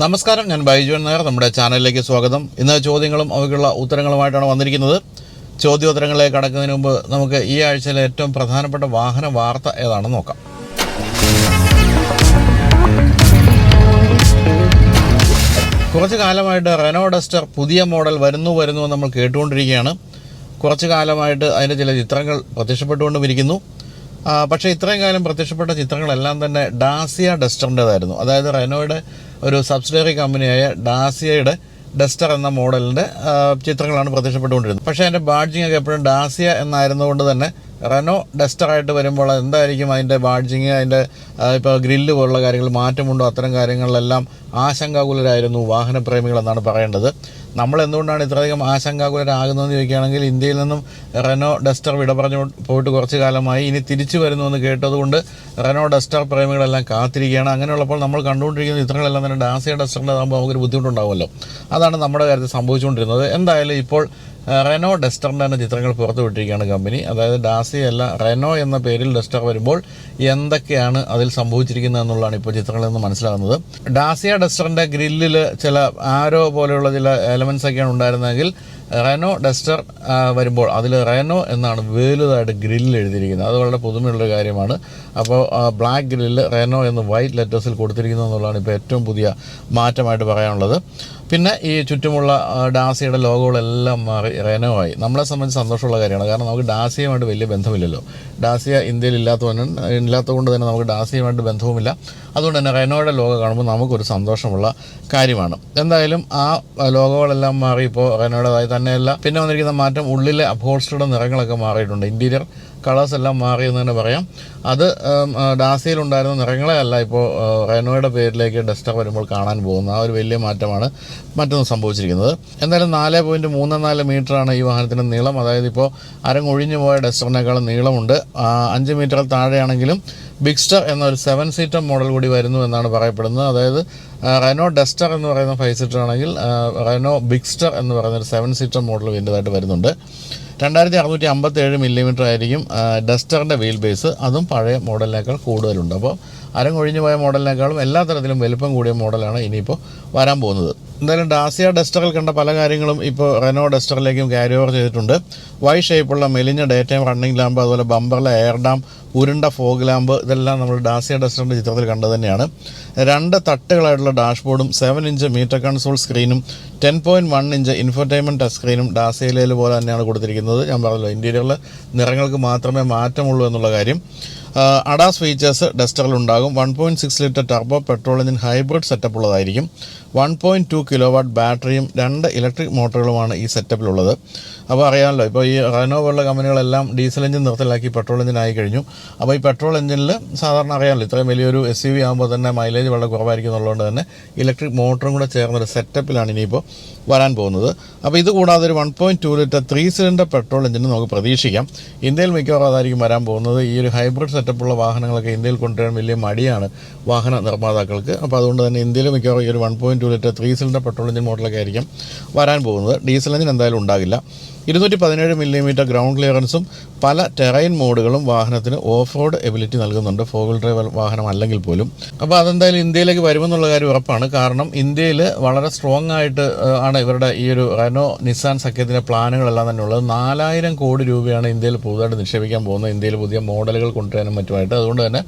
നമസ്കാരം ഞാൻ ബൈജുവൻ നായർ നമ്മുടെ ചാനലിലേക്ക് സ്വാഗതം. ഇന്ന് ചോദ്യങ്ങളും അവയ്ക്കുള്ള ഉത്തരങ്ങളുമായിട്ടാണ് വന്നിരിക്കുന്നത്. ചോദ്യോത്തരങ്ങളെ കടക്കുന്നതിന് മുമ്പ് നമുക്ക് ഈ ആഴ്ചയിലെ ഏറ്റവും പ്രധാനപ്പെട്ട വാഹന വാർത്ത ഏതാണെന്ന് നോക്കാം. കുറച്ച് കാലമായിട്ട് റെനോ ഡസ്റ്റർ പുതിയ മോഡൽ വരുന്നു വരുന്നു നമ്മൾ കേട്ടുകൊണ്ടിരിക്കുകയാണ്. കുറച്ച് കാലമായിട്ട് അതിന്റെ ചില ചിത്രങ്ങൾ പ്രത്യക്ഷപ്പെട്ടുകൊണ്ടും ഇരിക്കുന്നു. ആ, പക്ഷേ ഇത്രയും കാലം പ്രത്യക്ഷപ്പെട്ട ചിത്രങ്ങളെല്ലാം തന്നെ ഡാസിയ ഡസ്റ്ററിന്റെതായിരുന്നു. അതായത് റെനോയുടെ ഒരു സബ്സിഡറി കമ്പനിയായ ഡാസിയയുടെ ഡസ്റ്റർ എന്ന മോഡലിന്റെ ചിത്രങ്ങളാണ് പ്രത്യക്ഷപ്പെട്ടുകൊണ്ടിരുന്നത്. പക്ഷേ അതിന്റെ ബാഡ്ജിങ് ഒക്കെ എപ്പോഴും ഡാസിയ എന്നായിരുന്നുകൊണ്ട് തന്നെ റെനോ ഡസ്റ്ററായിട്ട് വരുമ്പോൾ എന്തായിരിക്കും അതിന്റെ ബാഡ്ജിങ് അതിന്റെ ഇപ്പോൾ ഗ്രില്ല് പോലുള്ള കാര്യങ്ങൾ മാറ്റമുണ്ടോ അത്തരം കാര്യങ്ങളിലെല്ലാം ആശങ്കാകുലരായിരുന്നു വാഹനപ്രേമികൾ എന്നാണ് പറയേണ്ടത്. നമ്മൾ എന്തുകൊണ്ടാണ് ഇത്രയധികം ആശങ്കാകുലരാകുന്നതെന്ന് ചോദിക്കുകയാണെങ്കിൽ ഇന്ത്യയിൽ നിന്നും റെനോ ഡസ്റ്റർ വിട പറഞ്ഞു പോയിട്ട് കുറച്ച് കാലമായി. ഇനി തിരിച്ചു വരുന്നു എന്ന് കേട്ടതുകൊണ്ട് റെനോ ഡസ്റ്റർ പ്രേമികളെല്ലാം കാത്തിരിക്കുകയാണ്. അങ്ങനെയുള്ളപ്പോൾ നമ്മൾ കണ്ടുകൊണ്ടിരിക്കുന്ന ഇത്രകളെല്ലാം തന്നെ ഡാസിയ ഡസ്റ്ററിന്റെ ആകുമ്പോൾ നമുക്കൊരു ബുദ്ധിമുട്ടുണ്ടാവുമല്ലോ. അതാണ് നമ്മുടെ കാര്യത്തിൽ സംഭവിച്ചുകൊണ്ടിരുന്നത്. എന്തായാലും ഇപ്പോൾ റെനോ ഡസ്റ്ററിന്റെ തന്നെ ചിത്രങ്ങൾ പുറത്തു വിട്ടിരിക്കുകയാണ് കമ്പനി. അതായത് ഡാസി അല്ല റെനോ എന്ന പേരിൽ ഡസ്റ്റർ വരുമ്പോൾ എന്തൊക്കെയാണ് അതിൽ സംഭവിച്ചിരിക്കുന്നത് എന്നുള്ളതാണ് ഇപ്പോൾ ചിത്രങ്ങളിൽ നിന്ന് മനസ്സിലാകുന്നത്. ഡാസിയ ഡസ്റ്ററിന്റെ ഗ്രില്ലിൽ ചില ആരോ പോലെയുള്ള ചില എലമെൻസ് ഒക്കെയാണ് ഉണ്ടായിരുന്നതെങ്കിൽ റെനോ ഡസ്റ്റർ വരുമ്പോൾ അതിൽ റെനോ എന്നാണ് വലുതായിട്ട് ഗ്രില്ലിൽ എഴുതിയിരിക്കുന്നത്. അത് വളരെ പുതുമയുള്ളൊരു കാര്യമാണ്. അപ്പോൾ ബ്ലാക്ക് ഗ്രില്ല് റെനോ എന്ന് വൈറ്റ് ലെറ്റേഴ്സിൽ കൊടുത്തിരിക്കുന്നു എന്നുള്ളതാണ് ഇപ്പോൾ ഏറ്റവും പുതിയ മാറ്റമായിട്ട് പറയാനുള്ളത്. പിന്നെ ഈ ചുറ്റുമുള്ള ഡാസിയുടെ ലോഗോകളെല്ലാം മാറി റെനോ ആയി. നമ്മളെ സംബന്ധിച്ച് സന്തോഷമുള്ള കാര്യമാണ്. കാരണം നമുക്ക് ഡാസിയുമായിട്ട് വലിയ ബന്ധമില്ലല്ലോ. ഡാസിയ ഇന്ത്യയിൽ ഇല്ലാത്തവനും ഇല്ലാത്തതുകൊണ്ട് തന്നെ നമുക്ക് ഡാസിയുമായിട്ട് ബന്ധവുമില്ല. അതുകൊണ്ട് തന്നെ റെനോയുടെ ലോഗോ കാണുമ്പോൾ നമുക്കൊരു സന്തോഷമുള്ള കാര്യമാണ്. എന്തായാലും ആ ലോഗോകളെല്ലാം മാറി ഇപ്പോൾ റെനോയുടേതായി തന്നെയല്ല. പിന്നെ വന്നിരിക്കുന്ന മാറ്റം ഉള്ളിലെ അപ്ഹോൾസ്റ്ററുടെ നിറങ്ങളൊക്കെ മാറിയിട്ടുണ്ട്. ഇന്റീരിയർ കളേഴ്സ് എല്ലാം മാറി എന്ന് തന്നെ പറയാം. അത് ഡാസിയിലുണ്ടായിരുന്ന നിറങ്ങളെ അല്ല ഇപ്പോൾ റെനോയുടെ പേരിലേക്ക് ഡസ്റ്റർ വരുമ്പോൾ കാണാൻ പോകുന്ന ആ ഒരു വലിയ മാറ്റമാണ് മറ്റൊന്ന് സംഭവിച്ചിരിക്കുന്നത്. എന്തായാലും നാല് പോയിന്റ് മൂന്ന് നാല് മീറ്ററാണ് ഈ വാഹനത്തിന്റെ നീളം. അതായത് ഇപ്പോൾ അരങ്ങൊഴിഞ്ഞു പോയ ഡസ്റ്ററിനേക്കാളും നീളമുണ്ട്. അഞ്ച് മീറ്റർ താഴെയാണെങ്കിലും ബിഗ്സ്റ്റർ എന്നൊരു സെവൻ സീറ്റർ മോഡൽ കൂടി വരുന്നു എന്നാണ് പറയപ്പെടുന്നത്. അതായത് റെനോ ഡസ്റ്റർ എന്ന് പറയുന്ന ഫൈവ് സീറ്റർ ആണെങ്കിൽ റെനോ ബിഗ്സ്റ്റർ എന്ന് പറയുന്ന ഒരു സെവൻ സീറ്റർ മോഡൽ വേണ്ടതായിട്ട് വരുന്നുണ്ട്. രണ്ടായിരത്തി അറുന്നൂറ്റി അമ്പത്തി ഏഴ് മില്ലിമീറ്റർ ആയിരിക്കും ഡസ്റ്ററിന്റെ വീൽ ബേസ്. അതും പഴയ മോഡലിനേക്കാൾ കൂടുതലുണ്ട്. അപ്പോൾ അരങ്ങൊഴിഞ്ഞു പോയ മോഡലിനേക്കാളും എല്ലാ തരത്തിലും വലുപ്പം കൂടിയ മോഡലാണ് ഇനിയിപ്പോൾ വരാൻ പോകുന്നത്. എന്തായാലും ഡാസിയ ഡസ്റ്ററിൽ കണ്ട പല കാര്യങ്ങളും ഇപ്പോൾ റെനോ ഡസ്റ്ററിലേക്കും ക്യാരി ഓവർ ചെയ്തിട്ടുണ്ട്. വൈ ഷേപ്പുള്ള മെലിഞ്ഞ ഡേ ടൈം റണ്ണിംഗ് ലാമ്പ് അതുപോലെ ബമ്പറിലെ എയർ ഡാം ഉരുണ്ട ഫോഗ് ലാമ്പ് ഇതെല്ലാം നമ്മൾ ഡാസിയ ഡസ്റ്ററിന്റെ ചിത്രത്തിൽ കണ്ടത് തന്നെയാണ്. രണ്ട് തട്ടുകളായിട്ടുള്ള ഡാഷ്ബോർഡും seven inch meter console സ്ക്രീനും ten point one inch infotainment touch സ്ക്രീനും ഡാസിയയിലേൽ പോലെ തന്നെയാണ് കൊടുത്തിരിക്കുന്നത്. ഞാൻ പറഞ്ഞല്ലോ ഇന്റീരിയറിൽ നിറങ്ങൾക്ക് മാത്രമേ മാറ്റമുള്ളൂ എന്നുള്ള കാര്യം. അഡാസ് ഫീച്ചേഴ്സ് ഡസ്റ്ററിൽ ഉണ്ടാകും one point six litre turbo petrol engine hybrid setup ഉള്ളതായിരിക്കും. One point two kilowatt ബാറ്ററിയും രണ്ട് ഇലക്ട്രിക് മോട്ടോറുകളുമാണ് ഈ സെറ്റപ്പിലുള്ളത് അപ്പോൾ അറിയാമല്ലോ ഇപ്പോൾ ഈ റെനോ പോലുള്ള കമ്പനികളെല്ലാം ഡീസൽ എഞ്ചിൻ നിർത്തലാക്കി പെട്രോൾ എഞ്ചിൻ ആയി കഴിഞ്ഞു. അപ്പോൾ ഈ പെട്രോൾ എഞ്ചിനിൽ സാധാരണ അറിയാമല്ലോ ഇത്രയും വലിയൊരു എസ് യു വി ആകുമ്പോൾ തന്നെ മൈലേജ് വളരെ കുറവായിരിക്കും എന്നുള്ളതുകൊണ്ട് തന്നെ ഇലക്ട്രിക് മോട്ടറും കൂടെ ചേർന്നൊരു സെറ്റപ്പിലാണ് ഇനിയിപ്പോൾ വരാൻ പോകുന്നത്. അപ്പോൾ ഇത് കൂടാതെ ഒരു one point two litre three cylinder petrol എഞ്ചിന് നമുക്ക് പ്രതീക്ഷിക്കാം. ഇന്ത്യയിൽ മിക്കവാറും അതായിരിക്കും വരാൻ പോകുന്നത്. ഈ ഒരു ഹൈബ്രിഡ് സെറ്റപ്പുള്ള വാഹനങ്ങളൊക്കെ ഇന്ത്യയിൽ കൊണ്ടുവരാൻ വലിയ മടിയാണ് വാഹന നിർമ്മാതാക്കൾക്ക്. അപ്പോൾ അതുകൊണ്ട് തന്നെ ഇന്ത്യയിൽ മിക്കവാറും ഈ ഒരു one point two litre three cylinder petrol engine മോഡലൊക്കെ ആയിരിക്കും വരാൻ പോകുന്നത്. ഡീസൽ എഞ്ചിൻ എന്തായാലും ഉണ്ടാകില്ല. ഇരുന്നൂറ്റി പതിനേഴ് മില്ലിമീറ്റർ ഗ്രൗണ്ട് ക്ലിയറൻസും പല ടെറൈൻ മോഡുകളും വാഹനത്തിന് ഓഫ് റോഡ് എബിലിറ്റി നൽകുന്നുണ്ട്. ഫോർ വീൽ ഡ്രൈവ് വാഹനം അല്ലെങ്കിൽ പോലും. അപ്പോൾ അതെന്തായാലും ഇന്ത്യയിലേക്ക് വരുമെന്നുള്ള കാര്യം ഉറപ്പാണ്. കാരണം ഇന്ത്യയിൽ വളരെ സ്ട്രോങ് ആയിട്ട് ആണ് ഇവരുടെ ഈ ഒരു റെനോ നിസാൻ സഖ്യത്തിന്റെ പ്ലാനുകളെല്ലാം തന്നെ ഉള്ളത്. നാലായിരം കോടി രൂപയാണ് ഇന്ത്യയിൽ പുതുതായിട്ട് നിക്ഷേപിക്കാൻ പോകുന്നത്. ഇന്ത്യയിൽ പുതിയ മോഡലുകൾ കൊണ്ടുവരാനും മറ്റുമായിട്ട്. അതുകൊണ്ട് തന്നെ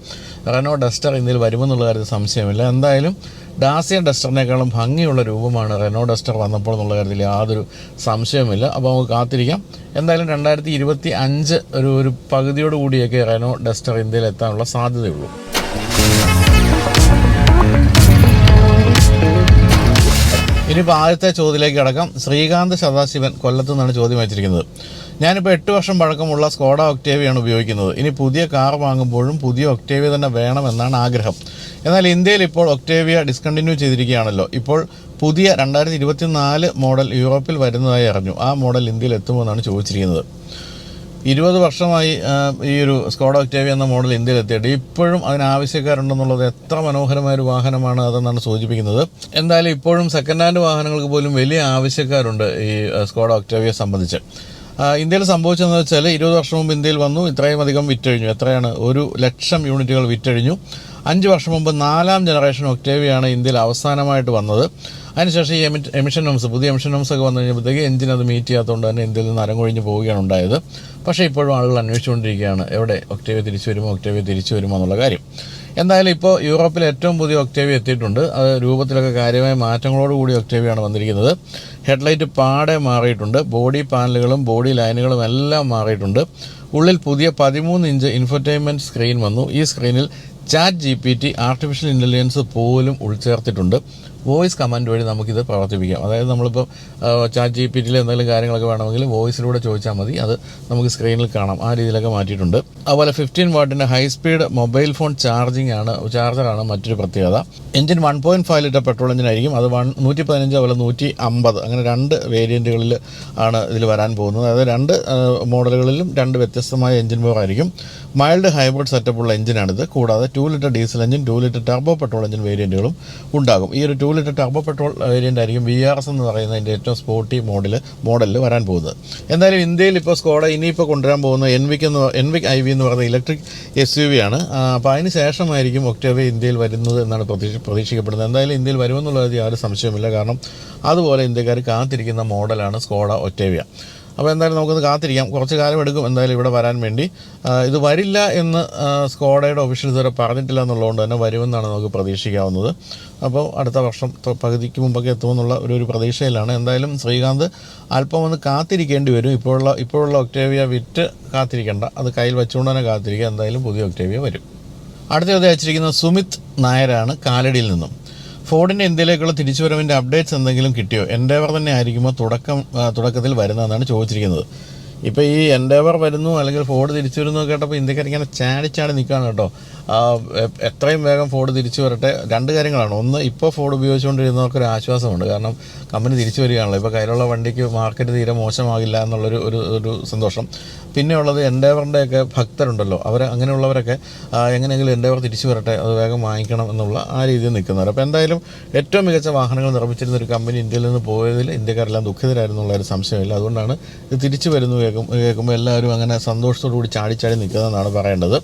റെനോ ഡസ്റ്റർ ഇന്ത്യയിൽ വരുമെന്നുള്ള കാര്യത്തിൽ സംശയമില്ല. എന്തായാലും ഡാസിയ ഡസ്റ്ററിനേക്കാളും ഭംഗിയുള്ള രൂപമാണ് റെനോ ഡസ്റ്റർ വന്നപ്പോൾ എന്നുള്ള കാര്യത്തിൽ യാതൊരു സംശയവുമില്ല. അപ്പോൾ നമുക്ക് കാത്തിരിക്കാം. എന്തായാലും രണ്ടായിരത്തി ഇരുപത്തി അഞ്ച് ഒരു ഒരു പകുതിയോട് കൂടിയൊക്കെ റെനോ ഡസ്റ്റർ ഇന്ത്യയിൽ എത്താനുള്ള സാധ്യതയുള്ളൂ. ഇനിയിപ്പോൾ ആദ്യത്തെ ചോദ്യത്തിലേക്ക് കടക്കാം. ശ്രീകാന്ത് സദാശിവൻ കൊല്ലത്തു നിന്നാണ് ചോദ്യം വെച്ചിരിക്കുന്നത് ഞാനിപ്പോൾ എട്ട് വർഷം പഴക്കമുള്ള സ്കോഡ ഒക്ടേവിയാണ് ഉപയോഗിക്കുന്നത്. ഇനി പുതിയ കാർ വാങ്ങുമ്പോഴും പുതിയ ഒക്ടേവിയ തന്നെ വേണമെന്നാണ് ആഗ്രഹം. എന്നാൽ ഇന്ത്യയിൽ ഇപ്പോൾ ഒക്ടേവിയ ഡിസ്കണ്ടിന്യൂ ചെയ്തിരിക്കുകയാണല്ലോ. ഇപ്പോൾ പുതിയ രണ്ടായിരത്തി ഇരുപത്തി നാല് മോഡൽ യൂറോപ്പിൽ വരുന്നതായി അറിഞ്ഞു. ആ മോഡൽ ഇന്ത്യയിൽ എത്തുമെന്നാണ് ചോദിച്ചിരിക്കുന്നത്. ഇരുപത് വർഷമായി ഈ ഒരു സ്കോഡ ഒക്ടേവിയ എന്ന മോഡൽ ഇന്ത്യയിൽ എത്തിയിട്ട് ഇപ്പോഴും അതിന് ആവശ്യക്കാരുണ്ടെന്നുള്ളത് എത്ര മനോഹരമായ ഒരു വാഹനമാണ് അതെന്നാണ് സൂചിപ്പിക്കുന്നത്. എന്തായാലും ഇപ്പോഴും സെക്കൻഡ് ഹാൻഡ് വാഹനങ്ങൾക്ക് പോലും വലിയ ആവശ്യക്കാരുണ്ട് ഈ സ്കോഡ ഒക്ടേവിയെ സംബന്ധിച്ച്. ഇന്ത്യയിൽ സംഭവിച്ചതെന്ന് വെച്ചാൽ ഇരുപത് വർഷം മുമ്പ് ഇന്ത്യയിൽ വന്നു ഇത്രയും അധികം വിറ്റഴിഞ്ഞു. എത്രയാണ്? ഒരു ലക്ഷം യൂണിറ്റുകൾ വിറ്റഴിഞ്ഞു. അഞ്ച് വർഷം മുമ്പ് നാലാം ജനറേഷൻ ഒക്ടേവിയാണ് ഇന്ത്യയിൽ അവസാനമായിട്ട് വന്നത്. അതിനുശേഷം ഈ എമി എമിഷൻ നോംസ് പുതിയ എമിഷൻ നോംസ് ഒക്കെ വന്നു കഴിഞ്ഞപ്പോഴത്തേക്ക് എഞ്ചിൻ അത് മീറ്റ് ചെയ്യാത്തതുകൊണ്ട് തന്നെ ഇന്ത്യയിൽ നിന്ന് അരങ്ങൊഴിഞ്ഞ് പോവുകയാണ് ഉണ്ടായത്. പക്ഷേ ഇപ്പോഴും ആളുകൾ അന്വേഷിച്ചുകൊണ്ടിരിക്കുകയാണ് എവിടെ ഒക്ടേവിയ തിരിച്ചു വരുമോ ഒക്ടേവിയ തിരിച്ചു വരുമോ എന്നുള്ള കാര്യം. എന്തായാലും ഇപ്പോൾ യൂറോപ്പിൽ ഏറ്റവും പുതിയ ഒക്ടേവിയ എത്തിയിട്ടുണ്ട്. അത് രൂപത്തിലൊക്കെ കാര്യമായ മാറ്റങ്ങളോടുകൂടി ഒക്ടേവിയാണ് വന്നിരിക്കുന്നത്. ഹെഡ്ലൈറ്റ് പാടെ മാറിയിട്ടുണ്ട്. ബോഡി പാനലുകളും ബോഡി ലൈനുകളും എല്ലാം മാറിയിട്ടുണ്ട്. ഉള്ളിൽ പുതിയ പതിമൂന്ന് ഇഞ്ച് ഇൻഫർടൈൻമെന്റ് സ്ക്രീൻ വന്നു. ഈ സ്ക്രീനിൽ chat G P T artificial intelligence പോലും ഉൾച്ചേർത്തിട്ടുണ്ട്. വോയിസ് കമാൻഡ് വഴി നമുക്കിത് പ്രവർത്തിപ്പിക്കാം. അതായത് നമ്മളിപ്പോൾ ചാറ്റ് ജി പി ടിയിൽ എന്തെങ്കിലും കാര്യങ്ങളൊക്കെ വേണമെങ്കിൽ വോയിസിലൂടെ ചോദിച്ചാൽ മതി. അത് നമുക്ക് സ്ക്രീനിൽ കാണാം. ആ രീതിയിലൊക്കെ മാറ്റിയിട്ടുണ്ട്. അതുപോലെ fifteen വാട്ടിന്റെ high speed mobile phone charging ആണ് ചാർജറാണ് മറ്റൊരു പ്രത്യേകത. Engine one point five litre petrol engine ആയിരിക്കും. അത് വൺ നൂറ്റി പതിനഞ്ച് അതുപോലെ നൂറ്റി അമ്പത് അങ്ങനെ രണ്ട് വേരിയന്റുകളിൽ ആണ് ഇതിൽ വരാൻ പോകുന്നത്. അതായത് രണ്ട് മോഡലുകളിലും രണ്ട് വ്യത്യസ്തമായ എഞ്ചിൻ ആയിരിക്കും. മൈൽഡ് ഹൈബ്രിഡ് സെറ്റപ്പുള്ള എഞ്ചിനാണിത് കൂടാതെ two litre diesel engine two litre turbo petrol engine വേരിയന്റുകളും ഉണ്ടാകും. ഈ ഒരു two litre turbo petrol variant ആയിരിക്കും വി ആർ എസ് എന്ന് പറയുന്ന അതിന്റെ ഏറ്റവും സ്പോർട്ടി മോഡൽ മോഡലിൽ വരാൻ പോകുന്നത്. എന്തായാലും ഇന്ത്യയിൽ ഇപ്പോൾ സ്കോഡ ഇനിയിപ്പോൾ കൊണ്ടുവരാൻ പോകുന്ന എൻവിക് എന്ന് എൻവിക് ഐ വി എന്ന് പറയുന്ന ഇലക്ട്രിക് എസ് യു വി ആണ്. അപ്പോൾ അതിന് ശേഷമായിരിക്കും ഒക്ടോബർ ഇന്ത്യയിൽ വരുന്നത് എന്നാണ് പ്രതീക്ഷ പ്രതീക്ഷിക്കപ്പെടുന്നത്. എന്തായാലും ഇന്ത്യയിൽ വരുമെന്നുള്ളത് യാതൊരു സംശയമില്ല കാരണം അതുപോലെ ഇന്ത്യക്കാർ കാത്തിരിക്കുന്ന മോഡലാണ് സ്കോഡ ഒറ്റേവിയ അപ്പോൾ എന്തായാലും നമുക്കൊന്ന് കാത്തിരിക്കാം. കുറച്ച് കാലം എടുക്കും എന്തായാലും ഇവിടെ വരാൻ വേണ്ടി. ഇത് വരില്ല എന്ന് സ്കോഡയുടെ ഒഫീഷ്യൽസ് വരെ പറഞ്ഞിട്ടില്ല എന്നുള്ളതുകൊണ്ട് തന്നെ വരുമെന്നാണ് നമുക്ക് പ്രതീക്ഷിക്കാവുന്നത്. അപ്പോൾ അടുത്ത വർഷം പകുതിക്ക് മുമ്പൊക്കെ എത്തുമെന്നുള്ള ഒരു ഒരു പ്രതീക്ഷയിലാണ്. എന്തായാലും ശ്രീകാന്ത് അല്പം ഒന്ന് കാത്തിരിക്കേണ്ടി വരും. ഇപ്പോഴുള്ള ഇപ്പോഴുള്ള ഒക്ടേവിയ വിറ്റ് കാത്തിരിക്കേണ്ട. അത് കയ്യിൽ വെച്ചുകൊണ്ട് തന്നെ കാത്തിരിക്കുക. എന്തായാലും പുതിയ ഒക്ടേവിയ വരും. അടുത്ത ചോദ്യം അയച്ചിരിക്കുന്ന സുമിത് നായരാണ് കാലടിയിൽ നിന്നും. ഫോർഡിന്റെ ഇന്ത്യയിലേക്കുള്ള തിരിച്ചുവരവിന്റെ അപ്ഡേറ്റ്സ് എന്തെങ്കിലും കിട്ടിയോ? എൻഡേവർ തന്നെ ആയിരിക്കുമോ? തുടക്കം തുടക്കത്തിൽ വരുന്നതെന്നാണ് ചോദിച്ചിരിക്കുന്നത്. ഇപ്പോൾ ഈ എൻഡേവർ വരുന്നു അല്ലെങ്കിൽ ഫോർഡ് തിരിച്ചു വരുന്നു കേട്ടപ്പോൾ ഇന്ത്യക്കാർ ഇങ്ങനെ ചാടി ചാടി നിൽക്കുകയാണ് കേട്ടോ. എത്രയും വേഗം ഫോർഡ് തിരിച്ചു വരട്ടെ. രണ്ട് കാര്യങ്ങളാണ്. ഒന്ന് ഇപ്പോൾ ഫോർഡ് ഉപയോഗിച്ചുകൊണ്ടിരുന്നവർക്കൊരു ആശ്വാസമുണ്ട്. കാരണം കമ്പനി തിരിച്ചു വരികയാണല്ലോ. ഇപ്പോൾ കയ്യിലുള്ള വണ്ടിക്ക് മാർക്കറ്റ് തീരെ മോശമാകില്ല എന്നുള്ളൊരു ഒരു ഒരു സന്തോഷം. പിന്നെ ഉള്ളത് എൻഡേവറിന്റെ ഒക്കെ ഭക്തരുണ്ടല്ലോ. അവർ അങ്ങനെയുള്ളവരൊക്കെ എങ്ങനെയെങ്കിലും എൻഡേവർ തിരിച്ചു വരട്ടെ അത് വേഗം വാങ്ങിക്കണം എന്നുള്ള ആ രീതിയിൽ നിൽക്കുന്നവർ അപ്പോൾ എന്തായാലും ഏറ്റവും മികച്ച വാഹനങ്ങൾ നിർമ്മിച്ചിരുന്ന ഒരു കമ്പനി ഇന്ത്യയിൽ നിന്ന് പോയതിൽ ഇന്ത്യക്കാരെല്ലാം ദുഃഖിതരായിരുന്നു ഒരു സംശയമില്ല. അതുകൊണ്ടാണ് ഇത് തിരിച്ചു വരുന്നു കേൾക്കും കേൾക്കുമ്പോൾ എല്ലാവരും അങ്ങനെ സന്തോഷത്തോടു കൂടി ചാടി ചാടി നിൽക്കുന്നതെന്നാണ് പറയേണ്ടത്.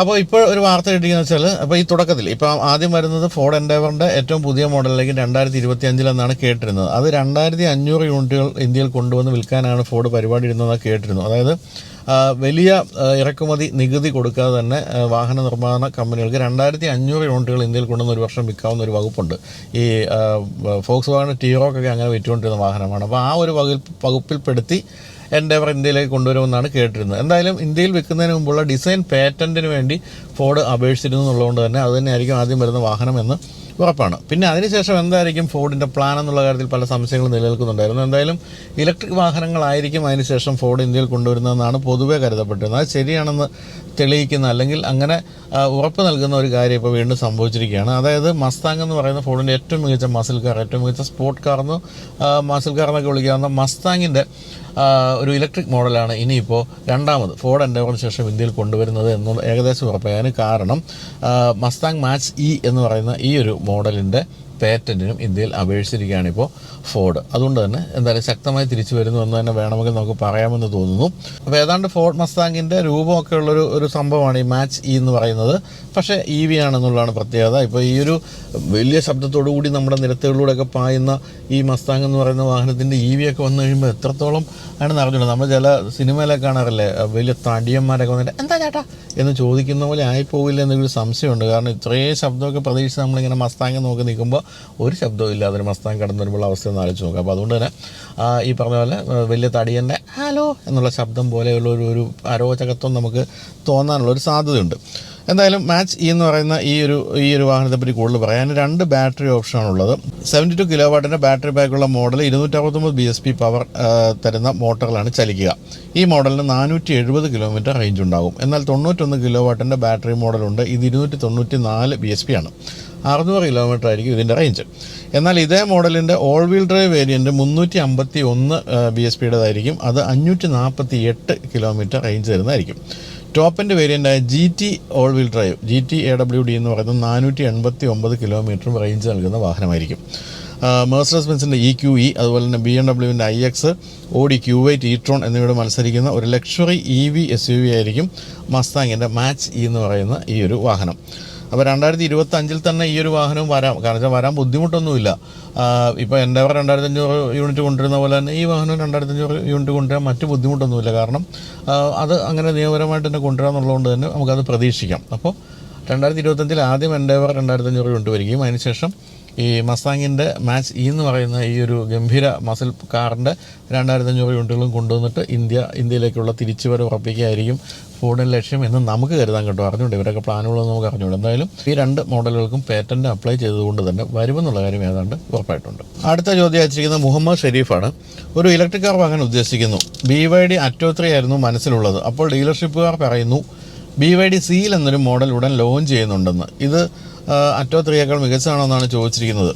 അപ്പോൾ ഇപ്പോൾ ഒരു വാർത്ത കിട്ടിയെന്ന് വെച്ചാൽ അപ്പോൾ ഈ തുടക്കത്തിൽ ഇപ്പോൾ ആദ്യം വരുന്നത് ഫോർഡ് എൻഡേവറിന്റെ ഏറ്റവും പുതിയ മോഡലിലേക്ക് രണ്ടായിരത്തി ഇരുപത്തി അഞ്ചിലെന്നാണ് കേട്ടിരുന്നത്. അത് രണ്ടായിരത്തി അഞ്ഞൂറ് യൂണിറ്റുകൾ ഇന്ത്യയിൽ കൊണ്ടുവന്ന് വിൽക്കാനാണ് ഫോർഡ് പരിപാടി ഇരുന്നതെന്ന് കേട്ടിരുന്നു അതായത് വലിയ ഇറക്കുമതി നികുതി കൊടുക്കാതെ തന്നെ വാഹന നിർമ്മാണ കമ്പനികൾക്ക് രണ്ടായിരത്തി അഞ്ഞൂറ് യൂണിറ്റുകൾ ഇന്ത്യയിൽ കൊണ്ടുവന്ന് ഒരു വർഷം വിൽക്കാവുന്ന ഒരു വകുപ്പുണ്ട്. ഈ ഫോക്സ് വാഗൺ ടീറോക്കൊക്കെ അങ്ങനെ വിറ്റുകൊണ്ടിരുന്ന വാഹനമാണ്. അപ്പോൾ ആ ഒരു വകുപ്പ് വകുപ്പിൽപ്പെടുത്തി എൻഡേവർ ഇന്ത്യയിലേക്ക് കൊണ്ടുവരുമെന്നാണ് കേട്ടിരുന്നത്. എന്തായാലും ഇന്ത്യയിൽ വിൽക്കുന്നതിന് മുമ്പുള്ള ഡിസൈൻ പേറ്റന്റിന് വേണ്ടി ഫോർഡ് അപേക്ഷിച്ചിരുന്നു എന്നുള്ളതുകൊണ്ട് തന്നെ അത് തന്നെയായിരിക്കും ആദ്യം വരുന്ന വാഹനം എന്ന് ഉറപ്പാണ്. പിന്നെ അതിനുശേഷം എന്തായിരിക്കും ഫോർഡിന്റെ പ്ലാൻ എന്നുള്ള കാര്യത്തിൽ പല സംശയങ്ങളും നിലനിൽക്കുന്നുണ്ടായിരുന്നു. എന്തായാലും ഇലക്ട്രിക് വാഹനങ്ങളായിരിക്കും അതിനുശേഷം ഫോർഡ് ഇന്ത്യയിൽ കൊണ്ടുവരുന്നതെന്നാണ് പൊതുവെ കരുതപ്പെട്ടിരുന്നത്. അത് ശരിയാണെന്ന് തെളിയിക്കുന്ന അല്ലെങ്കിൽ അങ്ങനെ ഉറപ്പ് നൽകുന്ന ഒരു കാര്യം ഇപ്പോൾ വീണ്ടും സംഭവിച്ചിരിക്കുകയാണ്. അതായത് മസ്താങ് എന്ന് പറയുന്ന ഫോർഡിന്റെ ഏറ്റവും മികച്ച മസിൽ കാർ ഏറ്റവും മികച്ച സ്പോർട്ട് കാർ എന്ന് മസിൽ കാർ എന്നൊക്കെ വിളിക്കാവുന്ന മസ്താങ്ങിന്റെ ഒരു ഇലക്ട്രിക് മോഡലാണ് ഇനിയിപ്പോൾ രണ്ടാമത് ഫോർഡ് എൻഡേവറിന് ശേഷം ഇന്ത്യയിൽ കൊണ്ടുവരുന്നത് എന്നുള്ള ഏകദേശം ഉറപ്പായതിന് കാരണം മസ്താങ് മാച്ച് ഇ എന്ന് പറയുന്ന ഈ ഒരു മോഡലിന്റെ പേറ്റന്റിനും ഇന്ത്യയിൽ അപേക്ഷിച്ചിരിക്കുകയാണ് ഇപ്പോൾ ഫോർഡ് അതുകൊണ്ട് തന്നെ എന്തായാലും ശക്തമായി തിരിച്ചു വരുന്നു എന്ന് തന്നെ വേണമെങ്കിൽ നമുക്ക് പറയാമെന്ന് തോന്നുന്നു. അപ്പോൾ ഏതാണ്ട് ഫോർഡ് മസ്താങ്ങിന്റെ രൂപമൊക്കെ ഉള്ളൊരു ഒരു സംഭവമാണ് ഈ മാച്ച് ഇ എന്ന് പറയുന്നത്. പക്ഷേ ഇ വി ആണെന്നുള്ളതാണ് പ്രത്യേകത. ഇപ്പോൾ ഈ ഒരു വലിയ ശബ്ദത്തോടു കൂടി നമ്മുടെ നിരത്തുകളിലൂടെയൊക്കെ പായുന്ന ഈ മസ്താങ് എന്ന് പറയുന്ന വാഹനത്തിന്റെ ഇ വി ഒക്കെ വന്നു കഴിയുമ്പോൾ എത്രത്തോളം ആണെന്ന് അറിഞ്ഞില്ല നമ്മൾ ചില സിനിമയിലൊക്കെ കാണാറില്ലേ വലിയ തടിയന്മാരൊക്കെ വന്നിട്ട് എന്താ ചേട്ടാ? എന്ന് ചോദിക്കുന്ന പോലെ ആയിപ്പോവില്ല എന്നൊരു സംശയമുണ്ട്. കാരണം ഇത്രയും ശബ്ദമൊക്കെ പ്രതീക്ഷിച്ച് നമ്മളിങ്ങനെ മസ്താങ് നോക്കി നിൽക്കുമ്പോൾ ഒരു ശബ്ദവും ഇല്ലാതെ ഒരു മസ്താങ് കടന്നു വരുമ്പോൾ അവസ്ഥ ഒന്ന് ആലോചിച്ച് നോക്കാം. അപ്പോൾ അതുകൊണ്ട് തന്നെ ഈ പറഞ്ഞ പോലെ വലിയ തടിയന്റെ ഹലോ എന്നുള്ള ശബ്ദം പോലെയുള്ള ഒരു ഒരു അരോചകത്വം നമുക്ക് തോന്നാനുള്ള ഒരു സാധ്യതയുണ്ട്. എന്തായാലും മാച്ച് ഇ എന്ന് പറയുന്ന ഈ ഒരു ഈ ഒരു വാഹനത്തെ പറ്റി കൂടുതൽ പറയാൻ രണ്ട് ബാറ്ററി ഓപ്ഷനാണുള്ളത് സെവന്റി ടു കിലോ വാട്ടിന്റെ ബാറ്ററി ബാക്കുള്ള മോഡൽ ഇരുന്നൂറ്ററുപത്തൊമ്പത് ബി എസ് പി പവർ തരുന്ന മോട്ടറിലാണ് ചലിക്കുക. ഈ മോഡലിന് നാനൂറ്റി എഴുപത് കിലോമീറ്റർ റേഞ്ച് ഉണ്ടാകും. എന്നാൽ തൊണ്ണൂറ്റൊന്ന് കിലോ വാട്ടിന്റെ ബാറ്ററി മോഡലുണ്ട് ഇത് ഇരുന്നൂറ്റി തൊണ്ണൂറ്റി നാല് ബി എസ് പി ആണ്. അറുന്നൂറ് കിലോമീറ്റർ ആയിരിക്കും ഇതിന്റെ റേഞ്ച് എന്നാൽ ഇതേ മോഡലിന്റെ ഓൾ വീൽ ഡ്രൈവ് വേരിയന്റ് മുന്നൂറ്റി അമ്പത്തി ഒന്ന് ബി എസ് പിയുടേതായിരിക്കും അത് അഞ്ഞൂറ്റി നാൽപ്പത്തി എട്ട് കിലോമീറ്റർ റേഞ്ച് തരുന്നതായിരിക്കും. ടോപ്പിന്റെ വേരിയന്റായ G T all wheel drive G T A W D എന്ന് പറയുന്നത് നാനൂറ്റി എൺപത്തി ഒമ്പത് കിലോമീറ്ററും റേഞ്ച് നൽകുന്ന വാഹനമായിരിക്കും. മേഴ്സഡസ് ബെൻസിന്റെ ഇ ക്യു ഇ അതുപോലെ തന്നെ B M ഡബ്ല്യുവിന്റെ I X Audi Q eight e tron എന്നിവയോട് മത്സരിക്കുന്ന ഒരു luxury E V S U V ആയിരിക്കും മസ്താങ്ങിന്റെ മാച്ച് ഇ എന്ന് പറയുന്ന ഈ ഒരു വാഹനം. അപ്പോൾ രണ്ടായിരത്തി ഇരുപത്തി അഞ്ചിൽ തന്നെ ഈ ഒരു വാഹനം വരാം. കാരണം വെച്ചാൽ വരാൻ ബുദ്ധിമുട്ടൊന്നുമില്ല. ഇപ്പോൾ എന്റെ രണ്ടായിരത്തി അഞ്ഞൂറ് യൂണിറ്റ് കൊണ്ടുവരുന്ന പോലെ തന്നെ ഈ വാഹനം രണ്ടായിരത്തി അഞ്ഞൂറ് യൂണിറ്റ് കൊണ്ടുവരാൻ മറ്റ് ബുദ്ധിമുട്ടൊന്നുമില്ല. കാരണം അത് അങ്ങനെ നിയമപരമായിട്ട് തന്നെ കൊണ്ടുവരാമെന്നുള്ളതുകൊണ്ട് തന്നെ നമുക്കത് പ്രതീക്ഷിക്കാം. അപ്പോൾ രണ്ടായിരത്തി ഇരുപത്തഞ്ചിൽ ആദ്യം എൻഡേവർ രണ്ടായിരത്തി അഞ്ഞൂറ് യൂണിറ്റ് വരികയും അതിനുശേഷം ഈ മസ്താങ്ങിന്റെ മാച്ച് ഇ എന്ന് പറയുന്ന ഈ ഒരു ഗംഭീര മസിൽ കാറിന്റെ രണ്ടായിരത്തി അഞ്ഞൂറ് യൂണിറ്റുകളും കൊണ്ടുവന്നിട്ട് ഇന്ത്യ ഇന്ത്യയിലേക്കുള്ള തിരിച്ചുവരവ് ഉറപ്പിക്കുകയായിരിക്കും. ഫോർഡിന്റെ ലക്ഷ്യം എന്ന് നമുക്ക് കരുതാൻ കേട്ടോ. അറിഞ്ഞുകൊണ്ട് ഇവരൊക്കെ പ്ലാനുകളൊന്നും നമുക്ക് അറിഞ്ഞുകൊണ്ട് എന്തായാലും ഈ രണ്ട് മോഡലുകൾക്കും പേറ്റന്റ് അപ്ലൈ ചെയ്തതുകൊണ്ട് തന്നെ വരുമെന്നുള്ള കാര്യം ഏതാണ്ട് ഉറപ്പായിട്ടുണ്ട്. അടുത്ത ചോദ്യം അയച്ചിരിക്കുന്നത് മുഹമ്മദ് ഷെരീഫാണ്. ഒരു ഇലക്ട്രിക് കാർ വാങ്ങാൻ ഉദ്ദേശിക്കുന്നു. B Y D Atto three ആയിരുന്നു മനസ്സിലുള്ളത്. അപ്പോൾ ഡീലർഷിപ്പുകാർ പറയുന്നു ബി വൈ ഡി സിയിൽ എന്നൊരു മോഡൽ ഉടൻ ലോഞ്ച് ചെയ്യുന്നുണ്ടെന്ന്. ഇത് അറ്റോ ത്രീയേക്കാൾ മികച്ചതാണോ എന്നാണ് ചോദിച്ചിരിക്കുന്നത്.